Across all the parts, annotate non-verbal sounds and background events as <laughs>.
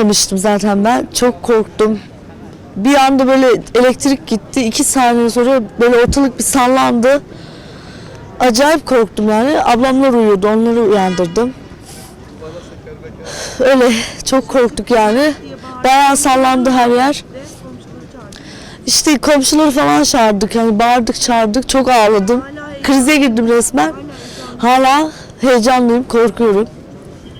uyuyamamıştım zaten ben. Çok korktum. Bir anda böyle elektrik gitti. iki saniye sonra böyle ortalık bir sallandı. Acayip korktum yani. Ablamlar uyuyordu. Onları uyandırdım. Öyle çok korktuk yani. Bayağı sallandı her yer. İşte komşuları falan çağırdık. Yani bağırdık çağırdık. Çok ağladım. Krize girdim resmen. Hala heyecanlıyım, korkuyorum.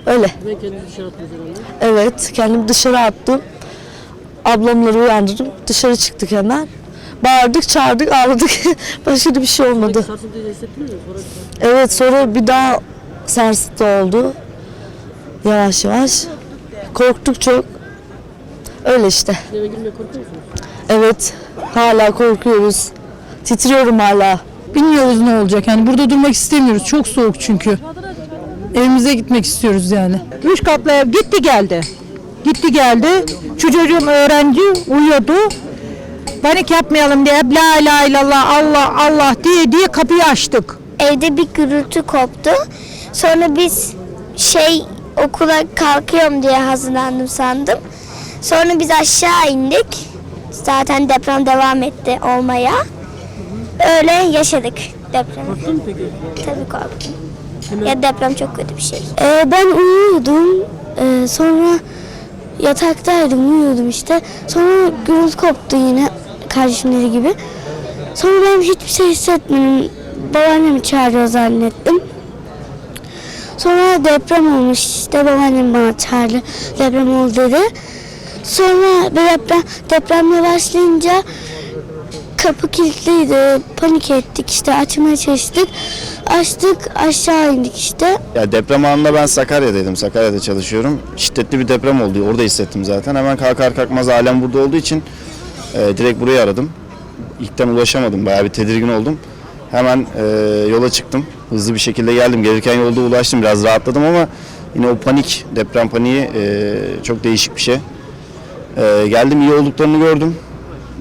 Öyle. Ve kendinizi dışarı herhalde. Evet, kendimi dışarı attım. Ablamları uyandırdım. Dışarı çıktık hemen. Bağırdık, çağırdık, ağladık. <laughs> Başka bir şey olmadı. Sarsıntıyı hissettiniz mi? Sonra Evet, sonra bir daha sarsıntı oldu. Yavaş yavaş. Korktuk çok. Öyle işte. eve girmeye korkuyor musunuz? Evet, hala korkuyoruz. Titriyorum hala. Bilmiyoruz ne olacak yani burada durmak istemiyoruz. Çok soğuk çünkü. Evimize gitmek istiyoruz yani. Üç katlı ev gitti geldi. Gitti geldi. Şu çocuğum öğrenci uyuyordu. Panik yapmayalım diye la ilahe illallah Allah Allah diye diye kapıyı açtık. evde bir gürültü koptu. Sonra biz şey okula kalkıyorum diye hazırlandım sandım. Sonra biz aşağı indik. Zaten deprem devam etti olmaya. Öyle yaşadık depremi. Korktun mu peki? Tabii korktum. Ya deprem çok kötü bir şey. Ee, ben uyuyordum. Ee, sonra yataktaydım uyuyordum işte. Sonra gürültü koptu yine kardeşimleri gibi. Sonra ben hiçbir şey hissetmedim. Babaannemi çağırıyor zannettim. Sonra deprem olmuş işte babaannem bana çağırdı. Deprem oldu dedi. Sonra deprem, depremle başlayınca kapı kilitliydi. Panik ettik işte açmaya çalıştık. Açtık aşağı indik işte. Ya deprem anında ben Sakarya'daydım. Sakarya'da çalışıyorum. Şiddetli bir deprem oldu. Orada hissettim zaten. Hemen kalkar kalkmaz alem burada olduğu için e, direkt burayı aradım. İlkten ulaşamadım. Bayağı bir tedirgin oldum. Hemen e, yola çıktım. Hızlı bir şekilde geldim. Gelirken yolda ulaştım. Biraz rahatladım ama yine o panik, deprem paniği e, çok değişik bir şey. E, geldim iyi olduklarını gördüm.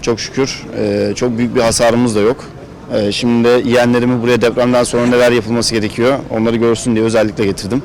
Çok şükür. E, çok büyük bir hasarımız da yok. E, şimdi de yeğenlerimi buraya depremden sonra neler yapılması gerekiyor onları görsün diye özellikle getirdim.